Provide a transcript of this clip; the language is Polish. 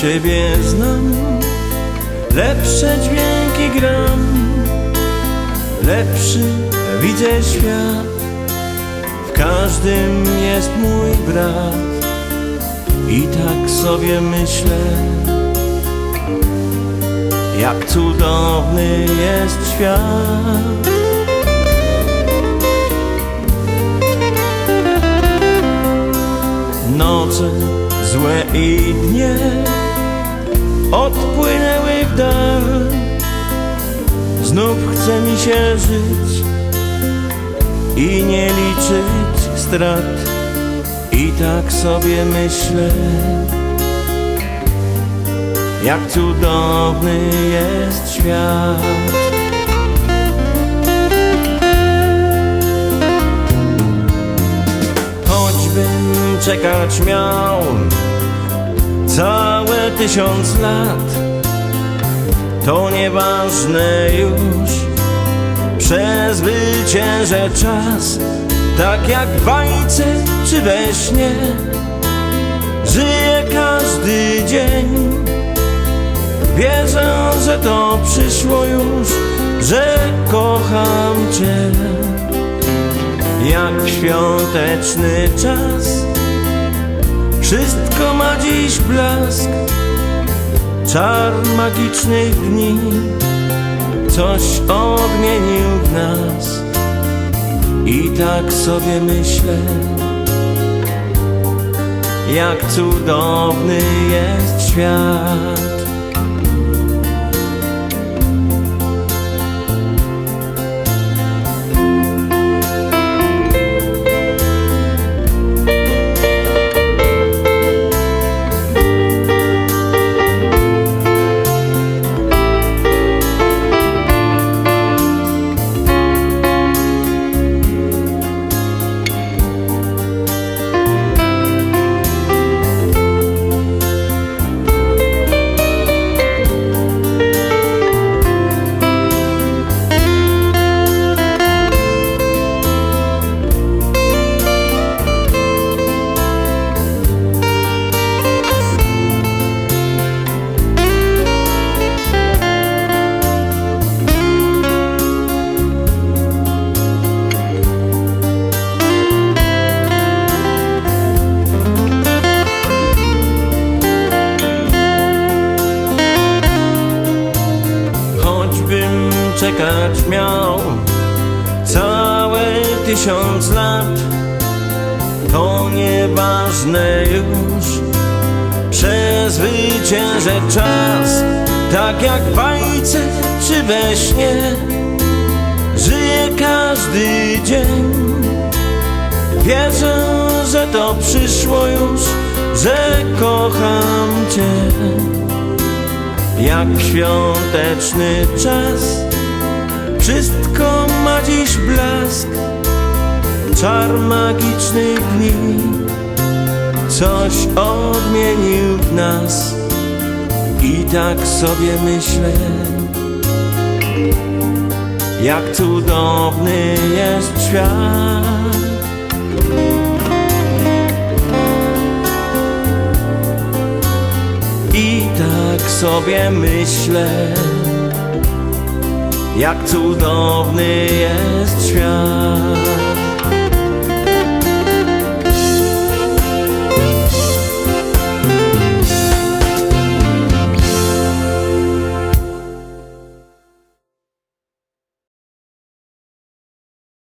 Ciebie znam, lepsze dźwięki gram, lepszy widzę świat. W każdym jest mój brat i tak sobie myślę, jak cudowny jest świat. I dnie odpłynęły w dal. Znów chce mi się żyć i nie liczyć strat. I tak sobie myślę, jak cudowny jest świat. Choćbym czekać miał całe tysiąc lat, to nieważne już, przezwyciężę czas, tak jak w bajce czy we śnie, żyję każdy dzień. Wierzę, że to przyszło już, że kocham Cię jak świąteczny czas. Wszystko ma dziś blask, czar magicznych dni, coś odmienił w nas. I tak sobie myślę, jak cudowny jest świat. Czekać miał całe tysiąc lat, to nieważne już, przezwyciężę czas, tak jak bajce czy we śnie, żyję każdy dzień. Wierzę, że to przyszło już, że kocham Cię jak świąteczny czas. Wszystko ma dziś blask, czar magicznych dni, coś odmienił w nas. I tak sobie myślę, jak cudowny jest świat. I tak sobie myślę, jak cudowny jest świat.